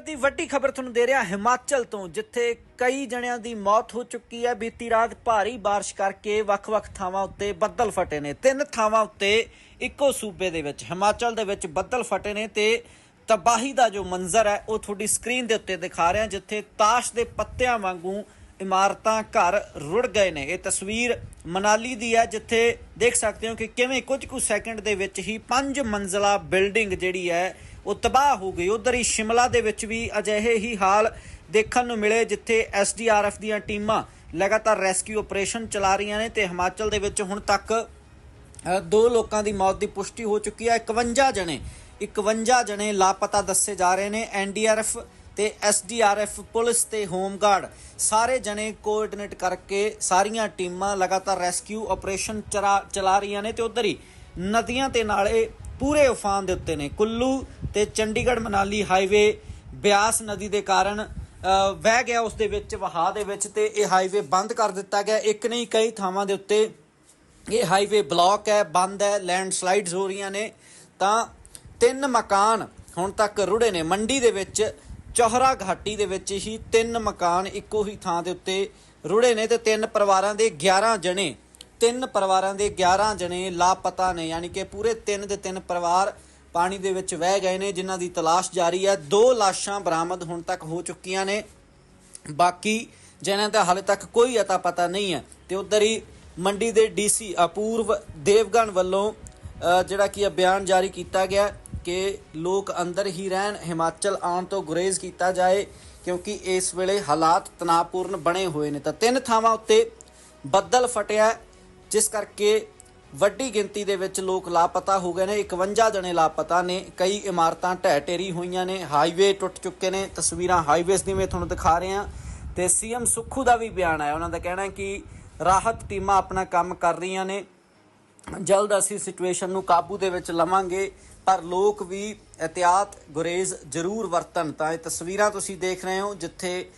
ਵੇਲੇ ਦੀ ਵੱਡੀ ਖਬਰ ਤੁਹਾਨੂੰ ਦੇ ਰਿਹਾ ਹਿਮਾਚਲ ਤੋਂ, ਜਿੱਥੇ ਕਈ ਜਣਿਆਂ ਦੀ ਮੌਤ ਹੋ ਚੁੱਕੀ ਹੈ। ਬੀਤੀ ਰਾਤ ਭਾਰੀ ਬਾਰਿਸ਼ ਕਰਕੇ ਵੱਖ-ਵੱਖ ਥਾਵਾਂ ਉੱਤੇ ਬੱਦਲ ਫਟੇ ਨੇ। ਤਿੰਨ ਥਾਵਾਂ ਉੱਤੇ ਇੱਕੋ ਸੂਬੇ ਦੇ ਵਿੱਚ, ਹਿਮਾਚਲ ਦੇ ਵਿੱਚ ਬੱਦਲ ਫਟੇ ਨੇ ਤੇ ਤਬਾਹੀ ਦਾ ਜੋ ਮੰਜ਼ਰ ਹੈ, ਉਹ ਤੁਹਾਡੀ ਸਕਰੀਨ ਦੇ ਉੱਤੇ ਦਿਖਾ ਰਿਹਾ, ਜਿੱਥੇ ਤਾਸ਼ ਦੇ ਪੱਤਿਆਂ ਵਾਂਗੂ ਇਮਾਰਤਾਂ ਘਰ ਰੁੜ ਗਏ ਨੇ। ਇਹ ਤਸਵੀਰ ਮਨਾਲੀ ਦੀ ਹੈ, ਜਿੱਥੇ ਦੇਖ ਸਕਦੇ ਹੋ ਕਿ ਕਿਵੇਂ ਕੁਝ ਕੁ ਸੈਕਿੰਡ ਦੇ ਵਿੱਚ ਹੀ ਪੰਜ ਮੰਜ਼ਲਾ ਬਿਲਡਿੰਗ ਜਿਹੜੀ ਹੈ ਉਹ ਤਬਾਹ ਹੋ ਗਈ ਉਧਰ ਹੀ ਸ਼ਿਮਲਾ ਦੇ ਵਿੱਚ ਵੀ ਅਜਿਹੇ ਹੀ ਹਾਲ ਦੇਖਣ ਨੂੰ ਮਿਲੇ, ਜਿੱਥੇ ਐਸਡੀਆਰਐਫ ਦੀਆਂ ਟੀਮਾਂ ਲਗਾਤਾਰ ਰੈਸਕਿਊ ਆਪਰੇਸ਼ਨ ਚਲਾ ਰਹੀਆਂ ਨੇ ਤੇ ਹਿਮਾਚਲ ਦੇ ਵਿੱਚ ਹੁਣ ਤੱਕ ਦੋ ਲੋਕਾਂ ਦੀ ਮੌਤ ਦੀ ਪੁਸ਼ਟੀ ਹੋ ਚੁੱਕੀ ਹੈ। 51 ਜਣੇ 51 ਜਣੇ ਲਾਪਤਾ ਦੱਸੇ ਜਾ ਰਹੇ ਨੇ। ਐਨਡੀਆਰਐਫ ਤੇ ਐਸਡੀਆਰਐਫ ਪੁਲਿਸ ਤੇ ਹੋਮਗਾਰਡ ਸਾਰੇ ਜਣੇ ਕੋਆਰਡੀਨੇਟ ਕਰਕੇ ਸਾਰੀਆਂ ਟੀਮਾਂ ਲਗਾਤਾਰ ਰੈਸਕਿਊ ਆਪਰੇਸ਼ਨ ਚਲਾ ਚਲਾ ਰਹੀਆਂ ਨੇ ਤੇ ਉਧਰ ਹੀ ਨਦੀਆਂ ਤੇ ਨਾਲੇ ਪੂਰੇ ਉਫਾਨ ਦੇ ਉੱਤੇ ਨੇ। ਕੁੱਲੂ ਤੇ ਚੰਡੀਗੜ੍ਹ ਮਨਾਲੀ ਹਾਈਵੇ ਬਿਆਸ ਨਦੀ ਦੇ ਕਾਰਨ ਅ, ਵਹਿ ਗਿਆ ਉਸ ਦੇ ਵਿੱਚ ਵਹਾਅ ਦੇ ਵਿੱਚ ਤੇ ਇਹ ਹਾਈਵੇ ਬੰਦ ਕਰ ਦਿੱਤਾ ਗਿਆ। ਇੱਕ ਨਹੀਂ ਕਈ ਥਾਵਾਂ ਦੇ ਉੱਤੇ ਇਹ ਹਾਈਵੇ ਬਲੌਕ ਹੈ ਬੰਦ ਹੈ ਲੈਂਡ ਸਲਾਈਡਸ ਹੋ ਰਹੀਆਂ ਨੇ। ਤਾਂ ਤਿੰਨ ਮਕਾਨ ਹੁਣ ਤੱਕ ਰੁੜੇ ਨੇ। ਮੰਡੀ ਦੇ ਵਿੱਚ ਚੋਹਰਾ ਘਾਟੀ ਦੇ ਵਿੱਚ ਹੀ ਤਿੰਨ ਮਕਾਨ ਇੱਕੋ ਹੀ ਥਾਂ ਦੇ ਉੱਤੇ ਰੁੜੇ ਨੇ ਤੇ ਤਿੰਨ ਪਰਿਵਾਰਾਂ ਦੇ 11 ਜਣੇ ਤਿੰਨ ਪਰਿਵਾਰਾਂ ਦੇ 11 ਜਣੇ ਲਾਪਤਾ ਨੇ, ਯਾਨੀ ਕਿ ਪੂਰੇ ਤਿੰਨ ਦੇ ਤਿੰਨ ਪਰਿਵਾਰ ਪਾਣੀ ਦੇ ਵਿੱਚ ਵਹਿ ਗਏ ਨੇ, ਜਿਨ੍ਹਾਂ ਦੀ ਤਲਾਸ਼ ਜਾਰੀ ਹੈ। ਦੋ ਲਾਸ਼ਾਂ ਬਰਾਮਦ ਹੁਣ ਤੱਕ ਹੋ ਚੁੱਕੀਆਂ ਨੇ। ਬਾਕੀ ਜਿਨ੍ਹਾਂ ਦਾ ਹਾਲੇ ਤੱਕ ਕੋਈ ਅਤਾ ਪਤਾ ਨਹੀਂ ਹੈ। ਤੇ ਉਧਰ ਹੀ ਮੰਡੀ ਦੇ ਡੀਸੀ ਅਪੂਰਵ ਦੇਵਗਨ ਵੱਲੋਂ ਜਿਹੜਾ ਕੀ ਹੈ ਬਿਆਨ ਜਾਰੀ ਕੀਤਾ ਗਿਆ ਕਿ ਲੋਕ ਅੰਦਰ ਹੀ ਰਹਿਣ, ਹਿਮਾਚਲ ਆਉਣ ਤੋਂ ਗੁਰੇਜ਼ ਕੀਤਾ ਜਾਏ, ਕਿਉਂਕਿ ਇਸ ਵੇਲੇ ਹਾਲਾਤ ਤਣਾਅਪੂਰਨ ਬਣੇ ਹੋਏ ਨੇ। ਤਾਂ ਤਿੰਨ ਥਾਵਾਂ ਉੱਤੇ ਬੱਦਲ ਫਟਿਆ ਜਿਸ ਕਰਕੇ ਵੱਡੀ ਗਿਣਤੀ ਦੇ ਵਿੱਚ ਲੋਕ ਲਾਪਤਾ ਹੋ ਗਏ ਨੇ। 51 ਜਣੇ ਲਾਪਤਾ ਨੇ। ਕਈ ਇਮਾਰਤਾਂ ਢਹਿ ਢੇਰੀ ਹੋਈਆਂ ਨੇ। ਹਾਈਵੇ ਟੁੱਟ ਚੁੱਕੇ ਨੇ। ਤਸਵੀਰਾਂ ਹਾਈਵੇਜ਼ ਦੀ ਮੈਂ ਤੁਹਾਨੂੰ ਦਿਖਾ ਰਿਹਾ ਹਾਂ। ਤੇ ਸੀਐਮ ਸੁੱਖੂ ਦਾ ਵੀ ਬਿਆਨ ਆਇਆ। ਉਹਨਾਂ ਦਾ ਕਹਿਣਾ ਹੈ ਕਿ ਰਾਹਤ ਟੀਮਾਂ ਆਪਣਾ ਕੰਮ ਕਰ ਰਹੀਆਂ ਨੇ। ਜਲਦ ਅਸੀਂ ਸਿਚੁਏਸ਼ਨ ਨੂੰ ਕਾਬੂ ਦੇ ਵਿੱਚ ਲਵਾਂਗੇ। ਪਰ ਲੋਕ ਵੀ ਇhtiyਾਤ ਗੁਰੇਜ਼ ਜ਼ਰੂਰ ਵਰਤਣ। ਤਾਂ ਇਹ ਤਸਵੀਰਾਂ ਤੁਸੀਂ ਦੇਖ ਰਹੇ ਹੋ, ਜਿੱਥੇ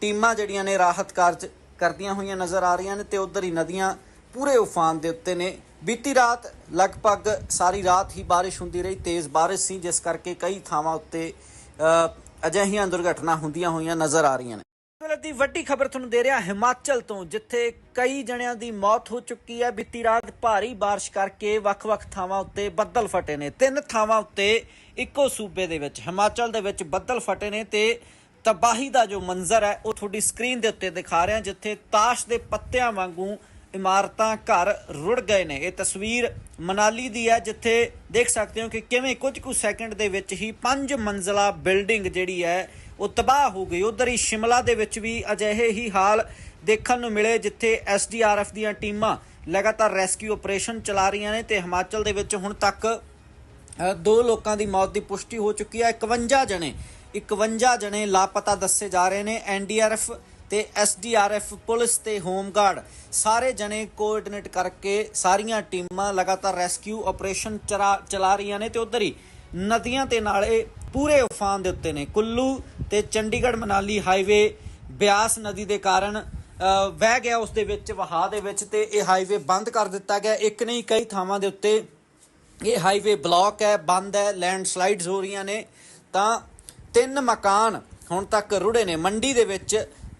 ਟੀਮਾਂ ਜਿਹੜੀਆਂ ਨੇ ਰਾਹਤ ਕਾਰਜ ਕਰਦੀਆਂ ਹੋਈਆਂ ਨਜ਼ਰ ਆ ਰਹੀਆਂ ਨੇ ਤੇ ਉਧਰ ਹੀ ਨਦੀਆਂ ਪੂਰੇ ਉਫਾਨ ਦੇ ਉੱਤੇ ਨੇ। ਬੀਤੀ ਰਾਤ, ਲਗਭਗ ਸਾਰੀ ਰਾਤ ਹੀ ਬਾਰਿਸ਼ ਹੁੰਦੀ ਰਹੀ, ਤੇਜ਼ ਬਾਰਿਸ਼ ਸੀ, ਜਿਸ ਕਰਕੇ ਕਈ ਥਾਵਾਂ ਉੱਤੇ ਅਜਿਹੀਆਂ ਦੁਰਘਟਨਾ ਹੁੰਦੀਆਂ ਹੋਈਆਂ ਨਜ਼ਰ ਆ ਰਹੀਆਂ ਨੇ। ਵੇਲੇ ਦੀ ਵੱਡੀ ਖਬਰ ਤੁਹਾਨੂੰ ਦੇ ਰਿਹਾ ਹਿਮਾਚਲ ਤੋਂ, ਜਿੱਥੇ ਕਈ ਜਣਿਆਂ ਦੀ ਮੌਤ ਹੋ ਚੁੱਕੀ ਹੈ। ਬੀਤੀ ਰਾਤ ਭਾਰੀ ਬਾਰਿਸ਼ ਕਰਕੇ ਵੱਖ-ਵੱਖ ਥਾਵਾਂ ਉੱਤੇ ਬੱਦਲ ਫਟੇ ਨੇ। ਤਿੰਨ ਥਾਵਾਂ ਉੱਤੇ ਇੱਕੋ ਸੂਬੇ ਦੇ ਵਿੱਚ, ਹਿਮਾਚਲ ਦੇ ਵਿੱਚ ਬੱਦਲ ਫਟੇ ਨੇ ਤੇ ਤਬਾਹੀ ਦਾ ਜੋ ਮੰਜ਼ਰ ਹੈ, ਉਹ ਤੁਹਾਡੀ ਸਕਰੀਨ ਦੇ ਉੱਤੇ ਦਿਖਾ ਰਿਹਾ, ਜਿੱਥੇ ਤਾਸ਼ ਦੇ ਪੱਤਿਆਂ ਵਾਂਗੂ ਇਮਾਰਤਾਂ ਘਰ ਰੁੜ ਗਏ ਨੇ। ਇਹ ਤਸਵੀਰ ਮਨਾਲੀ ਦੀ ਹੈ, ਜਿੱਥੇ ਦੇਖ ਸਕਦੇ ਹੋ ਕਿ ਕਿਵੇਂ ਕੁਝ ਕੁ ਸੈਕਿੰਡ ਦੇ ਵਿੱਚ ਹੀ ਪੰਜ ਮੰਜ਼ਲਾ ਬਿਲਡਿੰਗ ਜਿਹੜੀ ਹੈ, ਉਹ ਤਬਾਹ ਹੋ ਗਈ। ਉਧਰ ਹੀ ਸ਼ਿਮਲਾ ਦੇ ਵਿੱਚ ਵੀ ਅਜਿਹੇ ਹੀ ਹਾਲ ਦੇਖਣ ਨੂੰ ਮਿਲੇ, ਜਿੱਥੇ ਐਸਡੀਆਰਐਫ ਦੀਆਂ ਟੀਮਾਂ ਲਗਾਤਾਰ ਰੈਸਕਿਊ ਆਪਰੇਸ਼ਨ ਚਲਾ ਰਹੀਆਂ ਨੇ ਤੇ ਹਿਮਾਚਲ ਦੇ ਵਿੱਚ ਹੁਣ ਤੱਕ ਦੋ ਲੋਕਾਂ ਦੀ ਮੌਤ ਦੀ ਪੁਸ਼ਟੀ ਹੋ ਚੁੱਕੀ ਹੈ। 51 ਜਣੇ 51 ਜਣੇ ਲਾਪਤਾ ਦੱਸੇ ਜਾ ਰਹੇ ਨੇ। ਐਨਡੀਆਰਐਫ ਤੇ ਐਸਡੀਆਰਐਫ ਪੁਲਿਸ ਤੇ ਹੋਮਗਾਰਡ ਸਾਰੇ ਜਣੇ ਕੋਆਰਡੀਨੇਟ ਕਰਕੇ ਸਾਰੀਆਂ ਟੀਮਾਂ ਲਗਾਤਾਰ ਰੈਸਕਿਊ ਆਪਰੇਸ਼ਨ ਚਲਾ ਚਲਾ ਰਹੀਆਂ ਨੇ ਤੇ ਉਧਰ ਹੀ ਨਦੀਆਂ ਤੇ ਨਾਲੇ ਪੂਰੇ ਉਫਾਨ ਦੇ ਉੱਤੇ ਨੇ। ਕੁੱਲੂ ਤੇ ਚੰਡੀਗੜ੍ਹ ਮਨਾਲੀ ਹਾਈਵੇ ਬਿਆਸ ਨਦੀ ਦੇ ਕਾਰਨ ਅ, ਵਹਿ ਗਿਆ ਉਸ ਦੇ ਵਿੱਚ ਵਹਾਅ ਦੇ ਵਿੱਚ ਤੇ ਇਹ ਹਾਈਵੇ ਬੰਦ ਕਰ ਦਿੱਤਾ ਗਿਆ। ਇੱਕ ਨਹੀਂ ਕਈ ਥਾਵਾਂ ਦੇ ਉੱਤੇ ਇਹ ਹਾਈਵੇ ਬਲੌਕ ਹੈ ਬੰਦ ਹੈ ਲੈਂਡ ਸਲਾਈਡਸ ਹੋ ਰਹੀਆਂ ਨੇ। ਤਾਂ ਤਿੰਨ ਮਕਾਨ ਹੁਣ ਤੱਕ ਰੁੜੇ ਨੇ। ਮੰਡੀ ਦੇ ਵਿੱਚ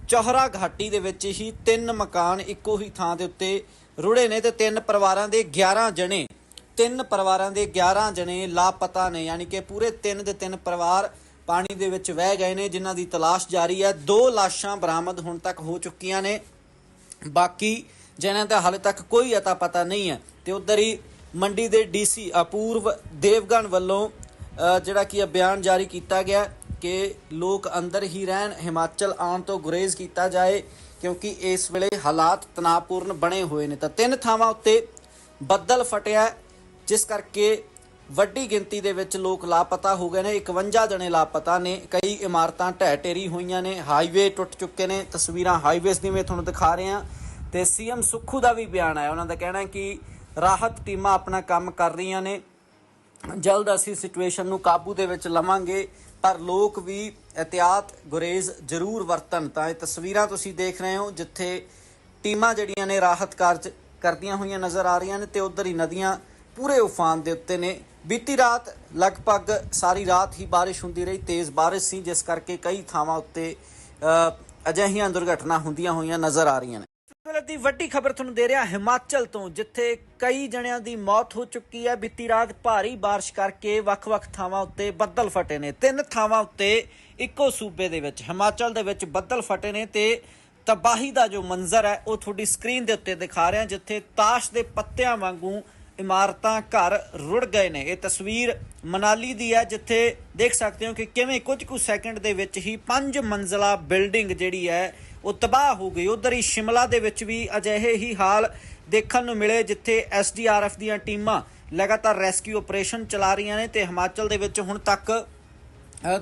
ਚੋਹਰਾ ਘਾਟੀ ਦੇ ਵਿੱਚ ਹੀ ਤਿੰਨ ਮਕਾਨ ਇੱਕੋ ਹੀ ਥਾਂ ਦੇ ਉੱਤੇ ਰੁੜੇ ਨੇ ਤੇ ਤਿੰਨ ਪਰਿਵਾਰਾਂ ਦੇ 11 ਜਣੇ, ਤਿੰਨ ਪਰਿਵਾਰਾਂ ਦੇ 11 ਜਣੇ ਲਾਪਤਾ ਨੇ, ਯਾਨੀ ਕਿ ਪੂਰੇ ਤਿੰਨ ਦੇ ਤਿੰਨ ਪਰਿਵਾਰ ਪਾਣੀ ਦੇ ਵਿੱਚ ਵਹਿ ਗਏ ਨੇ, ਜਿਨ੍ਹਾਂ ਦੀ ਤਲਾਸ਼ ਜਾਰੀ ਹੈ। ਦੋ ਲਾਸ਼ਾਂ ਬਰਾਮਦ ਹੁਣ ਤੱਕ ਹੋ ਚੁੱਕੀਆਂ ਨੇ। ਬਾਕੀ ਜਿਨ੍ਹਾਂ ਦਾ ਹਾਲੇ ਤੱਕ ਕੋਈ ਅਤਾ ਪਤਾ ਨਹੀਂ ਹੈ ਤੇ ਉਧਰ ਹੀ ਮੰਡੀ ਦੇ ਡੀਸੀ ਅਪੂਰਵ ਦੇਵਗਨ ਵੱਲੋਂ ਜਿਹੜਾ ਕੀ ਹੈ ਬਿਆਨ ਜਾਰੀ ਕੀਤਾ ਗਿਆ। ਕਿ ਲੋਕ ਅੰਦਰ ਹੀ ਰਹਿਣ, ਹਿਮਾਚਲ ਆਉਣ ਤੋਂ ਗੁਰੇਜ਼ ਕੀਤਾ ਜਾਏ, ਕਿਉਂਕਿ ਇਸ ਵੇਲੇ ਹਾਲਾਤ ਤਣਾਅਪੂਰਨ ਬਣੇ ਹੋਏ ਨੇ। ਤਾਂ ਤਿੰਨ ਥਾਵਾਂ ਉੱਤੇ ਬੱਦਲ ਫਟਿਆ ਜਿਸ ਕਰਕੇ ਵੱਡੀ ਗਿਣਤੀ ਦੇ ਵਿੱਚ ਲੋਕ ਲਾਪਤਾ ਹੋ ਗਏ ਨੇ। 51 ਜਣੇ ਲਾਪਤਾ ਨੇ। ਕਈ ਇਮਾਰਤਾਂ ਢਹਿ ਢੇਰੀ ਹੋਈਆਂ ਨੇ। ਹਾਈਵੇ ਟੁੱਟ ਚੁੱਕੇ ਨੇ। ਤਸਵੀਰਾਂ ਹਾਈਵੇਜ਼ ਦੀ ਮੈਂ ਤੁਹਾਨੂੰ ਦਿਖਾ ਰਿਹਾ। ਤੇ ਸੀਐਮ ਸੁੱਖੂ ਦਾ ਵੀ ਬਿਆਨ ਆਇਆ। ਉਹਨਾਂ ਦਾ ਕਹਿਣਾ ਹੈ ਕਿ ਰਾਹਤ ਟੀਮਾਂ ਆਪਣਾ ਕੰਮ ਕਰ ਰਹੀਆਂ ਨੇ। ਜਲਦ ਅਸੀਂ ਸਿਚੁਏਸ਼ਨ ਨੂੰ ਕਾਬੂ ਦੇ ਵਿੱਚ ਲਵਾਂਗੇ। ਪਰ ਲੋਕ ਵੀ ਇhtiyਾਤ ਗੁਰੇਜ਼ ਜ਼ਰੂਰ ਵਰਤਣ। ਤਾਂ ਇਹ ਤਸਵੀਰਾਂ ਤੁਸੀਂ ਦੇਖ ਰਹੇ ਹੋ, ਜਿੱਥੇ ਟੀਮਾਂ ਜਿਹੜੀਆਂ ਨੇ ਰਾਹਤ ਕਾਰਜ ਕਰਦੀਆਂ ਹੋਈਆਂ ਨਜ਼ਰ ਆ ਰਹੀਆਂ ਨੇ ਤੇ ਉਧਰ ਹੀ ਨਦੀਆਂ ਪੂਰੇ ਉਫਾਨ ਦੇ ਉੱਤੇ ਨੇ। ਬੀਤੀ ਰਾਤ ਲਗਭਗ ਸਾਰੀ ਰਾਤ ਹੀ ਬਾਰਿਸ਼ ਹੁੰਦੀ ਰਹੀ, ਤੇਜ਼ ਬਾਰਿਸ਼ ਸੀ, ਜਿਸ ਕਰਕੇ ਕਈ ਥਾਵਾਂ ਉੱਤੇ ਅਜਿਹੀਆਂ ਦੁਰਘਟਨਾ ਹੁੰਦੀਆਂ ਹੋਈਆਂ ਨਜ਼ਰ ਆ ਰਹੀਆਂ ਨੇ। ਵੇਲੇ ਦੀ ਵੱਡੀ ਖਬਰ ਤੁਹਾਨੂੰ ਦੇ ਰਿਹਾ ਹਿਮਾਚਲ ਤੋਂ, ਜਿੱਥੇ ਕਈ ਜਣਿਆਂ ਦੀ ਮੌਤ ਹੋ ਚੁੱਕੀ ਹੈ। ਬੀਤੀ ਰਾਤ ਭਾਰੀ ਬਾਰਿਸ਼ ਕਰਕੇ ਵੱਖ-ਵੱਖ ਥਾਵਾਂ ਉੱਤੇ ਬੱਦਲ ਫਟੇ ਨੇ। ਤਿੰਨ ਥਾਵਾਂ ਉੱਤੇ ਇੱਕੋ ਸੂਬੇ ਦੇ ਵਿੱਚ, ਹਿਮਾਚਲ ਦੇ ਵਿੱਚ ਬੱਦਲ ਫਟੇ ਨੇ ਤੇ ਤਬਾਹੀ ਦਾ ਜੋ ਮੰਜ਼ਰ ਹੈ, ਉਹ ਤੁਹਾਡੀ ਸਕਰੀਨ ਦੇ ਉੱਤੇ ਦਿਖਾ ਰਿਹਾ ਜਿੱਥੇ ਤਾਸ਼ ਦੇ ਪੱਤਿਆਂ ਵਾਂਗੂ ਇਮਾਰਤਾਂ ਘਰ ਰੁੜ ਗਏ ਨੇ। ਇਹ ਤਸਵੀਰ ਮਨਾਲੀ ਦੀ ਹੈ, ਜਿੱਥੇ ਦੇਖ ਸਕਦੇ ਹੋ ਕਿ ਕਿਵੇਂ ਕੁਝ ਕੁ ਸੈਕਿੰਡ ਦੇ ਵਿੱਚ ਹੀ ਪੰਜ ਮੰਜ਼ਲਾ ਬਿਲਡਿੰਗ ਜਿਹੜੀ ਹੈ, ਉਹ ਤਬਾਹ ਹੋ ਗਈ। ਉਧਰ ਹੀ ਸ਼ਿਮਲਾ ਦੇ ਵਿੱਚ ਵੀ ਅਜਿਹੇ ਹੀ ਹਾਲ ਦੇਖਣ ਨੂੰ ਮਿਲੇ, ਜਿੱਥੇ ਐਸਡੀਆਰਐਫ ਦੀਆਂ ਟੀਮਾਂ ਲਗਾਤਾਰ ਰੈਸਕਿਊ ਆਪਰੇਸ਼ਨ ਚਲਾ ਰਹੀਆਂ ਨੇ ਤੇ ਹਿਮਾਚਲ ਦੇ ਵਿੱਚ ਹੁਣ ਤੱਕ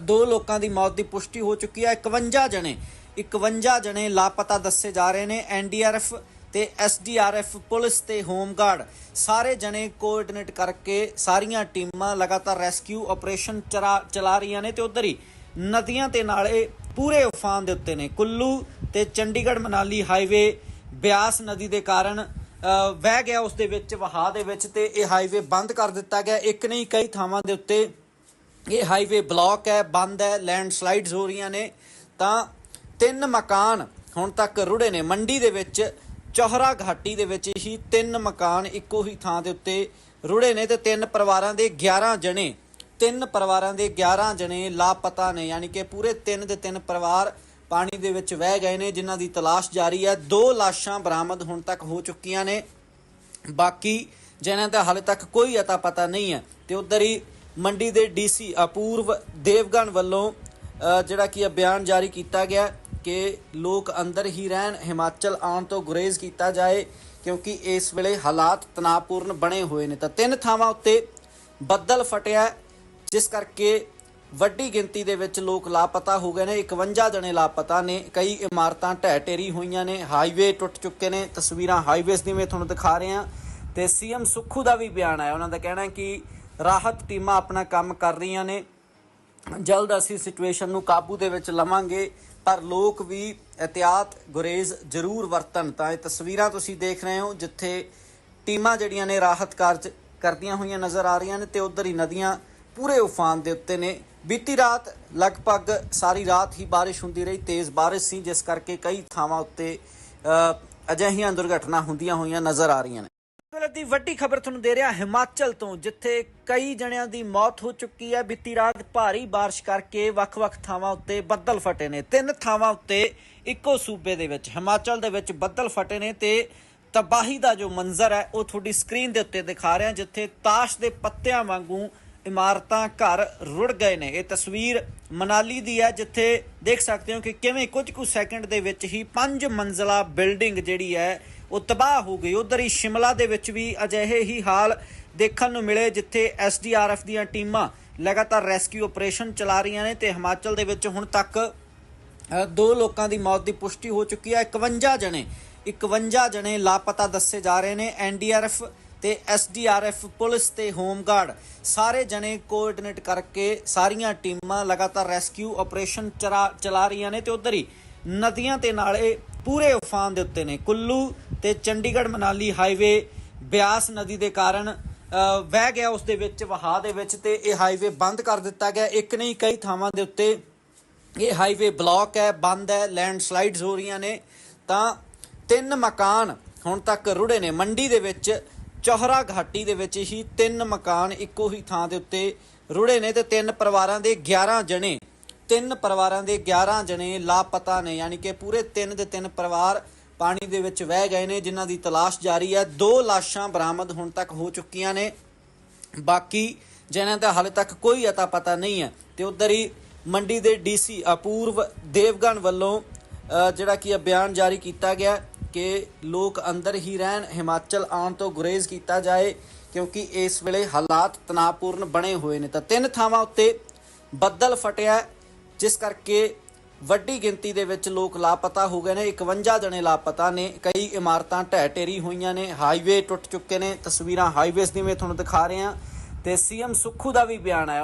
ਦੋ ਲੋਕਾਂ ਦੀ ਮੌਤ ਦੀ ਪੁਸ਼ਟੀ ਹੋ ਚੁੱਕੀ ਹੈ। 51 ਜਣੇ 51 ਜਣੇ ਲਾਪਤਾ ਦੱਸੇ ਜਾ ਰਹੇ ਨੇ। ਐਨਡੀਆਰਐਫ ਤੇ ਐਸਡੀਆਰਐਫ ਪੁਲਿਸ ਤੇ ਹੋਮਗਾਰਡ। ਸਾਰੇ ਜਣੇ ਕੋਆਰਡੀਨੇਟ ਕਰਕੇ ਸਾਰੀਆਂ ਟੀਮਾਂ ਲਗਾਤਾਰ ਰੈਸਕਿਊ ਆਪਰੇਸ਼ਨ ਚਲਾ ਚਲਾ ਰਹੀਆਂ ਨੇ ਤੇ ਉਧਰ ਹੀ ਨਦੀਆਂ ਤੇ ਨਾਲੇ ਪੂਰੇ ਉਫਾਨ ਦੇ ਉੱਤੇ ਨੇ। ਕੁੱਲੂ ਤੇ ਚੰਡੀਗੜ੍ਹ ਮਨਾਲੀ ਹਾਈਵੇ ਬਿਆਸ ਨਦੀ ਦੇ ਕਾਰਨ ਅ, ਵਹਿ ਗਿਆ ਉਸ ਦੇ ਵਿੱਚ ਵਹਾਅ ਦੇ ਵਿੱਚ ਤੇ ਇਹ ਹਾਈਵੇ ਬੰਦ ਕਰ ਦਿੱਤਾ ਗਿਆ। ਇੱਕ ਨਹੀਂ ਕਈ ਥਾਵਾਂ ਦੇ ਉੱਤੇ ਇਹ ਹਾਈਵੇ ਬਲੌਕ ਹੈ ਬੰਦ ਹੈ ਲੈਂਡਸਲਾਈਡਸ ਹੋ ਰਹੀਆਂ ਨੇ। ਤਾਂ ਤਿੰਨ ਮਕਾਨ ਹੁਣ ਤੱਕ ਰੁੜੇ ਨੇ। ਮੰਡੀ ਦੇ ਵਿੱਚ ਚੌਹਰਾ ਘਾਟੀ ਦੇ ਵਿੱਚ ਹੀ ਤਿੰਨ ਮਕਾਨ ਇੱਕੋ ਹੀ ਥਾਂ ਦੇ ਉੱਤੇ ਰੁੜੇ ਨੇ ਤੇ ਤਿੰਨ ਪਰਿਵਾਰਾਂ ਦੇ 11 ਜਣੇ, ਤਿੰਨ ਪਰਿਵਾਰਾਂ ਦੇ 11 ਜਣੇ ਲਾਪਤਾ ਨੇ, ਯਾਨੀ ਕਿ ਪੂਰੇ ਤਿੰਨ ਦੇ ਤਿੰਨ ਪਰਿਵਾਰ ਪਾਣੀ ਦੇ ਵਿੱਚ ਵਹਿ ਗਏ ਨੇ, ਜਿਨ੍ਹਾਂ ਦੀ ਤਲਾਸ਼ ਜਾਰੀ ਹੈ। ਦੋ ਲਾਸ਼ਾਂ ਬਰਾਮਦ ਹੁਣ ਤੱਕ ਹੋ ਚੁੱਕੀਆਂ ਨੇ। ਬਾਕੀ ਜਿਨ੍ਹਾਂ ਦਾ ਹਾਲੇ ਤੱਕ ਕੋਈ ਅਤਾ ਪਤਾ ਨਹੀਂ ਹੈ ਤੇ ਉਧਰ ਹੀ ਮੰਡੀ ਦੇ ਡੀਸੀ ਅਪੂਰਵ ਦੇਵਗਨ ਵੱਲੋਂ ਜਿਹੜਾ ਕੀ ਹੈ ਬਿਆਨ ਜਾਰੀ ਕੀਤਾ ਗਿਆ। ਕਿ ਲੋਕ ਅੰਦਰ ਹੀ ਰਹਿਣ, ਹਿਮਾਚਲ ਆਉਣ ਤੋਂ ਗੁਰੇਜ਼ ਕੀਤਾ ਜਾਏ, ਕਿਉਂਕਿ ਇਸ ਵੇਲੇ ਹਾਲਾਤ ਤਣਾਅਪੂਰਨ ਬਣੇ ਹੋਏ ਨੇ। ਤਾਂ ਤਿੰਨ ਥਾਵਾਂ ਉੱਤੇ ਬੱਦਲ ਫਟਿਆ ਜਿਸ ਕਰਕੇ ਵੱਡੀ ਗਿਣਤੀ ਦੇ ਵਿੱਚ ਲੋਕ ਲਾਪਤਾ ਹੋ ਗਏ ਨੇ। 51 ਜਣੇ ਲਾਪਤਾ ਨੇ। ਕਈ ਇਮਾਰਤਾਂ ਢਹਿ ਢੇਰੀ ਹੋਈਆਂ ਨੇ। ਹਾਈਵੇ ਟੁੱਟ ਚੁੱਕੇ ਨੇ। ਤਸਵੀਰਾਂ ਹਾਈਵੇਜ਼ ਦੀ ਮੈਂ ਤੁਹਾਨੂੰ ਦਿਖਾ ਰਿਹਾ। ਤੇ ਸੀਐਮ ਸੁੱਖੂ ਦਾ ਵੀ ਬਿਆਨ ਆਇਆ। ਉਹਨਾਂ ਦਾ ਕਹਿਣਾ ਹੈ ਕਿ ਰਾਹਤ ਟੀਮਾਂ ਆਪਣਾ ਕੰਮ ਕਰ ਰਹੀਆਂ ਨੇ। ਜਲਦ ਅਸੀਂ ਸਿਚੁਏਸ਼ਨ ਨੂੰ ਕਾਬੂ ਦੇ ਵਿੱਚ ਲਵਾਂਗੇ। ਪਰ ਲੋਕ ਵੀ ਇhtiyਾਤ ਗੁਰੇਜ਼ ਜ਼ਰੂਰ ਵਰਤਣ। ਤਾਂ ਇਹ ਤਸਵੀਰਾਂ ਤੁਸੀਂ ਦੇਖ ਰਹੇ ਹੋ, ਜਿੱਥੇ ਟੀਮਾਂ ਜਿਹੜੀਆਂ ਨੇ ਰਾਹਤ ਕਾਰਜ ਕਰਦੀਆਂ ਹੋਈਆਂ ਨਜ਼ਰ ਆ ਰਹੀਆਂ ਨੇ ਤੇ ਉਧਰ ਹੀ ਨਦੀਆਂ ਪੂਰੇ ਉਫਾਨ ਦੇ ਉੱਤੇ ਨੇ। ਬੀਤੀ ਰਾਤ ਲਗਭਗ ਸਾਰੀ ਰਾਤ ਹੀ ਬਾਰਿਸ਼ ਹੁੰਦੀ ਰਹੀ, ਤੇਜ਼ ਬਾਰਿਸ਼ ਸੀ, ਜਿਸ ਕਰਕੇ ਕਈ ਥਾਵਾਂ ਉੱਤੇ ਅਜਿਹੀਆਂ ਦੁਰਘਟਨਾ ਹੁੰਦੀਆਂ ਹੋਈਆਂ ਨਜ਼ਰ ਆ ਰਹੀਆਂ ਨੇ। ਵੇਲੇ ਦੀ ਵੱਡੀ ਖਬਰ ਤੁਹਾਨੂੰ ਦੇ ਰਿਹਾ ਹਿਮਾਚਲ ਤੋਂ, ਜਿੱਥੇ ਕਈ ਜਣਿਆਂ ਦੀ ਮੌਤ ਹੋ ਚੁੱਕੀ ਹੈ। ਬੀਤੀ ਰਾਤ ਭਾਰੀ ਬਾਰਿਸ਼ ਕਰਕੇ ਵੱਖ-ਵੱਖ ਥਾਵਾਂ ਉੱਤੇ ਬੱਦਲ ਫਟੇ ਨੇ। ਤਿੰਨ ਥਾਵਾਂ ਉੱਤੇ ਇੱਕੋ ਸੂਬੇ ਦੇ ਵਿੱਚ, ਹਿਮਾਚਲ ਦੇ ਵਿੱਚ ਬੱਦਲ ਫਟੇ ਨੇ ਤੇ ਤਬਾਹੀ ਦਾ ਜੋ ਮੰਜ਼ਰ ਹੈ, ਉਹ ਤੁਹਾਡੀ ਸਕਰੀਨ ਦੇ ਉੱਤੇ ਦਿਖਾ ਰਿਹਾ ਜਿੱਥੇ ਤਾਸ਼ ਦੇ ਪੱਤਿਆਂ ਵਾਂਗੂ ਇਮਾਰਤਾਂ ਘਰ ਰੁੜ ਗਏ ਨੇ। ਇਹ ਤਸਵੀਰ ਮਨਾਲੀ ਦੀ ਹੈ, ਜਿੱਥੇ ਦੇਖ ਸਕਦੇ ਹੋ ਕਿ ਕਿਵੇਂ ਕੁਝ ਕੁ ਸੈਕਿੰਡ ਦੇ ਵਿੱਚ ਹੀ ਪੰਜ ਮੰਜ਼ਲਾ ਬਿਲਡਿੰਗ ਜਿਹੜੀ ਹੈ ਉਹ ਤਬਾਹ ਹੋ ਗਈ ਉਧਰ ਹੀ ਸ਼ਿਮਲਾ ਦੇ ਵਿੱਚ ਵੀ ਅਜਿਹੇ ਹੀ ਹਾਲ ਦੇਖਣ ਨੂੰ ਮਿਲੇ, ਜਿੱਥੇ ਐਸਡੀਆਰਐਫ ਦੀਆਂ ਟੀਮਾਂ ਲਗਾਤਾਰ ਰੈਸਕਿਊ ਆਪਰੇਸ਼ਨ ਚਲਾ ਰਹੀਆਂ ਨੇ ਤੇ ਹਿਮਾਚਲ ਦੇ ਵਿੱਚ ਹੁਣ ਤੱਕ ਦੋ ਲੋਕਾਂ ਦੀ ਮੌਤ ਦੀ ਪੁਸ਼ਟੀ ਹੋ ਚੁੱਕੀ ਹੈ। 51 ਜਣੇ 51 ਜਣੇ ਲਾਪਤਾ ਦੱਸੇ ਜਾ ਰਹੇ ਨੇ। ਐਨਡੀਆਰਐਫ ਤੇ ਐਸਡੀਆਰਐਫ ਪੁਲਿਸ ਤੇ ਹੋਮਗਾਰਡ ਸਾਰੇ ਜਣੇ ਕੋਆਰਡੀਨੇਟ ਕਰਕੇ ਸਾਰੀਆਂ ਟੀਮਾਂ ਲਗਾਤਾਰ ਰੈਸਕਿਊ ਆਪਰੇਸ਼ਨ ਚਲਾ ਚਲਾ ਰਹੀਆਂ ਨੇ ਤੇ ਉਧਰ ਹੀ ਨਦੀਆਂ ਤੇ ਨਾਲੇ ਪੂਰੇ ਉਫਾਨ ਦੇ ਉੱਤੇ ਨੇ। ਕੁੱਲੂ ਤੇ ਚੰਡੀਗੜ੍ਹ ਮਨਾਲੀ ਹਾਈਵੇ ਬਿਆਸ ਨਦੀ ਦੇ ਕਾਰਨ ਅ, ਵਹਿ ਗਿਆ ਉਸ ਦੇ ਵਿੱਚ ਵਹਾਅ ਦੇ ਵਿੱਚ ਤੇ ਇਹ ਹਾਈਵੇ ਬੰਦ ਕਰ ਦਿੱਤਾ ਗਿਆ। ਇੱਕ ਨਹੀਂ ਕਈ ਥਾਵਾਂ ਦੇ ਉੱਤੇ ਇਹ ਹਾਈਵੇ ਬਲੌਕ ਹੈ ਬੰਦ ਹੈ ਲੈਂਡਸਲਾਈਡਸ ਹੋ ਰਹੀਆਂ ਨੇ। ਤਾਂ ਤਿੰਨ ਮਕਾਨ ਹੁਣ ਤੱਕ ਰੁੜੇ ਨੇ। ਮੰਡੀ ਦੇ ਵਿੱਚ ਚੌਹਰਾ ਘਾਟੀ ਦੇ ਵਿੱਚ ਹੀ ਤਿੰਨ ਮਕਾਨ ਇੱਕੋ ਹੀ ਥਾਂ ਦੇ ਉੱਤੇ ਰੁੜੇ ਨੇ ਤੇ ਤਿੰਨ ਪਰਿਵਾਰਾਂ ਦੇ 11 ਜਣੇ ਤਿੰਨ ਪਰਿਵਾਰਾਂ ਦੇ 11 ਜਣੇ ਲਾਪਤਾ ਨੇ। ਯਾਨੀ ਕਿ ਪੂਰੇ ਤਿੰਨ ਦੇ ਤਿੰਨ ਪਰਿਵਾਰ ਪਾਣੀ ਦੇ ਵਿੱਚ ਵਹਿ ਗਏ ਨੇ, ਜਿਨ੍ਹਾਂ ਦੀ ਤਲਾਸ਼ ਜਾਰੀ ਹੈ। ਦੋ ਲਾਸ਼ਾਂ ਬਰਾਮਦ ਹੁਣ ਤੱਕ ਹੋ ਚੁੱਕੀਆਂ ਨੇ। ਬਾਕੀ ਜਿਨ੍ਹਾਂ ਦਾ ਹਾਲੇ ਤੱਕ ਕੋਈ ਅਤਾ ਪਤਾ ਨਹੀਂ ਹੈ। ਤੇ ਉਧਰ ਹੀ ਮੰਡੀ ਦੇ ਡੀਸੀ ਅਪੂਰਵ ਦੇਵਗਨ ਵੱਲੋਂ ਜਿਹੜਾ ਕੀ ਬਿਆਨ ਜਾਰੀ ਕੀਤਾ ਗਿਆ ਕਿ ਲੋਕ ਅੰਦਰ ਹੀ ਰਹਿਣ, ਹਿਮਾਚਲ ਆਉਣ ਤੋਂ ਗੁਰੇਜ਼ ਕੀਤਾ ਜਾਏ, ਕਿਉਂਕਿ ਇਸ ਵੇਲੇ ਹਾਲਾਤ ਤਣਾਅਪੂਰਨ ਬਣੇ ਹੋਏ ਨੇ। ਤਾਂ ਤਿੰਨ ਥਾਵਾਂ ਉੱਤੇ ਬੱਦਲ ਫਟਿਆ, ਜਿਸ ਕਰਕੇ ਵੱਡੀ ਗਿਣਤੀ ਦੇ ਵਿੱਚ ਲੋਕ ਲਾਪਤਾ ਹੋ ਗਏ ਨੇ। 51 ਜਣੇ ਲਾਪਤਾ ਨੇ। ਕਈ ਇਮਾਰਤਾਂ ਢਹਿ ਢੇਰੀ ਹੋਈਆਂ ਨੇ। ਹਾਈਵੇ ਟੁੱਟ ਚੁੱਕੇ ਨੇ। ਤਸਵੀਰਾਂ ਹਾਈਵੇਜ਼ ਦੀ ਮੈਂ ਤੁਹਾਨੂੰ ਦਿਖਾ ਰਿਹਾ। ਤੇ ਸੀਐਮ ਸੁੱਖੂ ਦਾ ਵੀ ਬਿਆਨ ਆਇਆ।